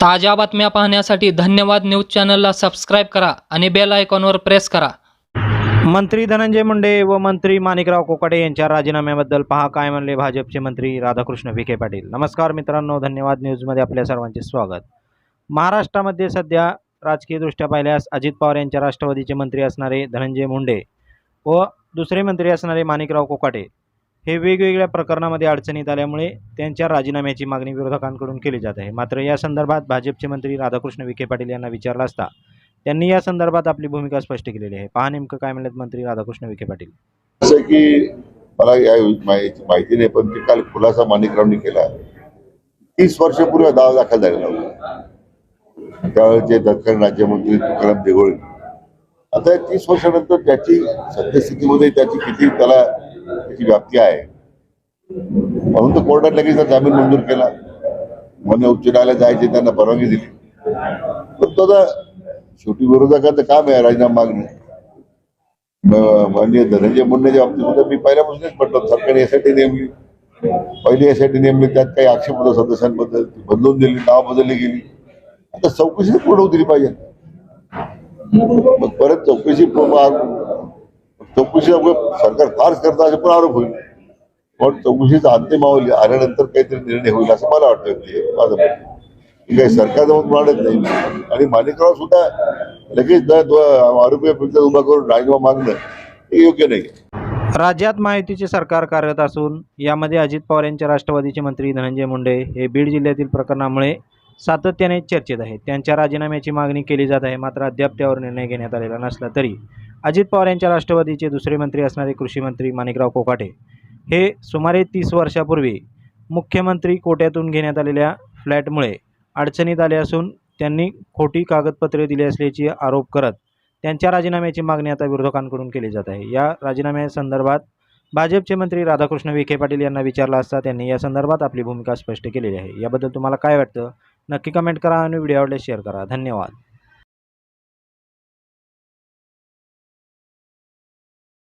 ताज्या बातम्या पाहण्यासाठी धन्यवाद न्यूज चॅनलला सबस्क्राईब करा आणि बेल आयकॉनवर प्रेस करा. मंत्री धनंजय मुंडे व मंत्री माणिकराव कोकाटे यांच्या राजीनाम्याबद्दल पहा काय म्हणले भाजपचे मंत्री राधाकृष्ण विखे पाटील. नमस्कार मित्रांनो धन्यवाद न्यूजमध्ये आपल्या सर्वांचे स्वागत. महाराष्ट्रामध्ये सध्या राजकीयदृष्ट्या पाहिल्यास अजित पवार यांच्या राष्ट्रवादीचे मंत्री असणारे धनंजय मुंडे व दुसरे मंत्री असणारे माणिकराव कोकाटे. हे वेगवेगळ्या प्रकरणामध्ये अडचणीत आल्यामुळे त्यांच्या राजीनाम्याची मागणी विरोधकांकडून केली जात आहे. मात्र या संदर्भात भाजपचे मंत्री राधाकृष्ण विखे पाटील यांना विचारला असता त्यांनी या संदर्भात आपली भूमिका स्पष्ट केलेली आहे. पहा नेमकं काय म्हणत मंत्री राधाकृष्ण विखे पाटील. असं की मला या माहिती माहिती नाही पण ते काल खुलासा माणिकरावनी केला. तीस वर्षापूर्वी दावा दाखल झालेला होता. त्यावेळेचे दक्षिण राज्यमंत्री तुकाराम देगोळे आता तीस वर्षानंतर त्याची सद्यस्थितीमध्ये त्याची किती त्याला त्याची व्याप्ती आहे. म्हणून तर कोर्टात लगेच जामीन मंजूर केला मान्य उच्च न्यायालयात जायची त्यांना परवानगी दिली. पण तो आता शेवटी विरोधकाचं काम आहे राजीनामा मागणं. म्हणजे धनंजय मुंडेच्या बाबतीत मी पहिल्यापासूनच म्हटलं सरकारने यासाठी नेमली. पहिली यासाठी नेमली त्यात काही आक्षेप होता सदस्यांबद्दल बदलून दिली नाव बदलली गेली. आता चौकशी पूर्ण होतली पाहिजे. मग परत चौकशी चौकशी सरकार फारच करतं असे पण आरोप होईल. पण चौकशीचा अंतिम आवली आल्यानंतर काहीतरी निर्णय होईल असं मला वाटतं ते माझं काही सरकार जाऊन मांडत नाही. आणि माणिकराव सुद्धा लगेच आरोपी उभा करून राजीनामा मागणं हे योग्य नाही. राज्यात महायुतीचे सरकार कार्यरत असून यामध्ये अजित पवार यांच्या राष्ट्रवादीचे मंत्री धनंजय मुंडे हे बीड जिल्ह्यातील प्रकरणामुळे सातत्याने चर्चेत आहेत. त्यांच्या राजीनाम्याची मागणी केली जात आहे मात्र अद्याप त्यावर निर्णय घेण्यात आलेला नसला तरी. अजित पवार यांच्या राष्ट्रवादीचे दुसरे मंत्री असणारे कृषी मंत्री माणिकराव कोकाटे हे सुमारे तीस वर्षापूर्वी मुख्यमंत्री कोट्यातून घेण्यात आलेल्या फ्लॅटमुळे अडचणीत आले असून त्यांनी खोटी कागदपत्रे दिली असल्याची आरोप करत त्यांच्या राजीनाम्याची मागणी आता विरोधकांकडून केली जात आहे. या राजीनाम्यासंदर्भात भाजपचे मंत्री राधाकृष्ण विखे पाटील यांना विचारला असता त्यांनी या संदर्भात आपली भूमिका स्पष्ट केलेली आहे. याबद्दल तुम्हाला काय वाटतं? नक्की कमेंट करा आणि व्हिडिओ आवडल्यास शेअर करा. धन्यवाद.